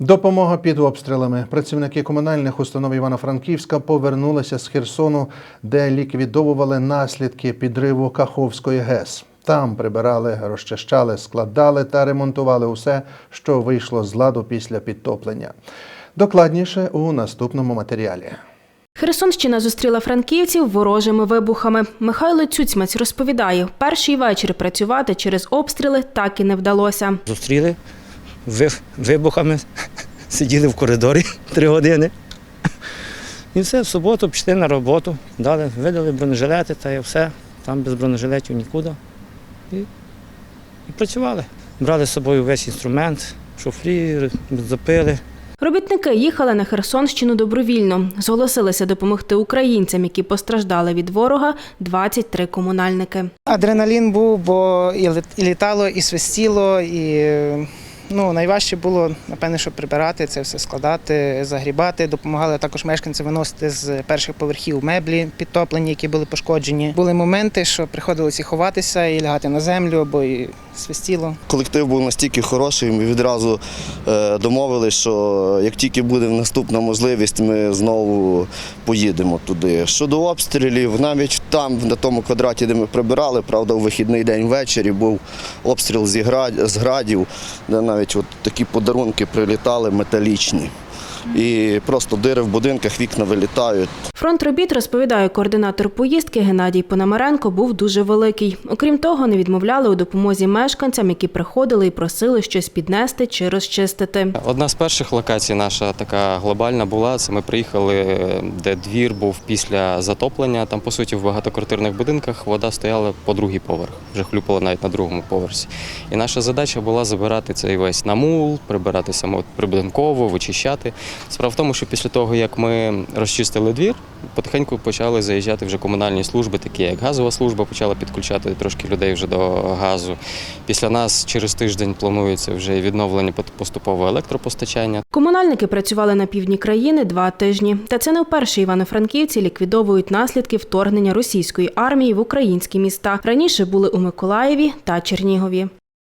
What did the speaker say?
Допомога під обстрілами. Працівники комунальних установ Івано-Франківська повернулися з Херсону, де ліквідовували наслідки підриву Каховської ГЕС. Там прибирали, розчищали, складали та ремонтували усе, що вийшло з ладу після підтоплення. Докладніше у наступному матеріалі. Херсонщина зустріла франківців ворожими вибухами. Михайло Цюцьмець розповідає, перший вечір працювати через обстріли так і не вдалося. Зустріли ви- вибухами, сиділи в коридорі три години. І все, в суботу пішли на роботу, дали, видали бронежилети та і все. Там без бронежилетів нікуди. І, і працювали. Брали з собою весь інструмент, шофрі, запили. Робітники їхали на Херсонщину добровільно. Зголосилися допомогти українцям, які постраждали від ворога, 23 комунальники. Адреналін був, бо і літало, і свистіло, і ну, найважче було, напевне, що прибирати це все складати, загрібати. Допомагали також мешканці виносити з перших поверхів меблі підтоплені, які були пошкоджені. Були моменти, що приходилося ховатися і лягати на землю, бо свистіло. Колектив був настільки хороший, ми відразу е, домовилися, що як тільки буде наступна можливість, ми знову поїдемо туди. Щодо обстрілів, навіть там, на тому квадраті, де ми прибирали, правда, у вихідний день ввечері був обстріл з градів, де навіть от такі подарунки прилітали металічні. І просто дири в будинках, вікна вилітають. Фронт робіт, розповідає координатор поїздки Геннадій Пономаренко, був дуже великий. Окрім того, не відмовляли у допомозі мешканцям, які приходили і просили щось піднести чи розчистити. Одна з перших локацій наша така глобальна була. Це ми приїхали, де двір був після затоплення. Там, по суті, в багатоквартирних будинках вода стояла по другий поверх, вже хлюпала навіть на другому поверсі. І наша задача була забирати цей весь намул, прибирати само прибудинково, вичищати. Справа в тому, що після того, як ми розчистили двір, потихеньку почали заїжджати вже комунальні служби, такі як газова служба, почала підключати трошки людей вже до газу. Після нас через тиждень планується вже відновлення поступового електропостачання. Комунальники працювали на півдні країни два тижні. Та це не вперше івано-франківці ліквідовують наслідки вторгнення російської армії в українські міста. Раніше були у Миколаєві та Чернігові.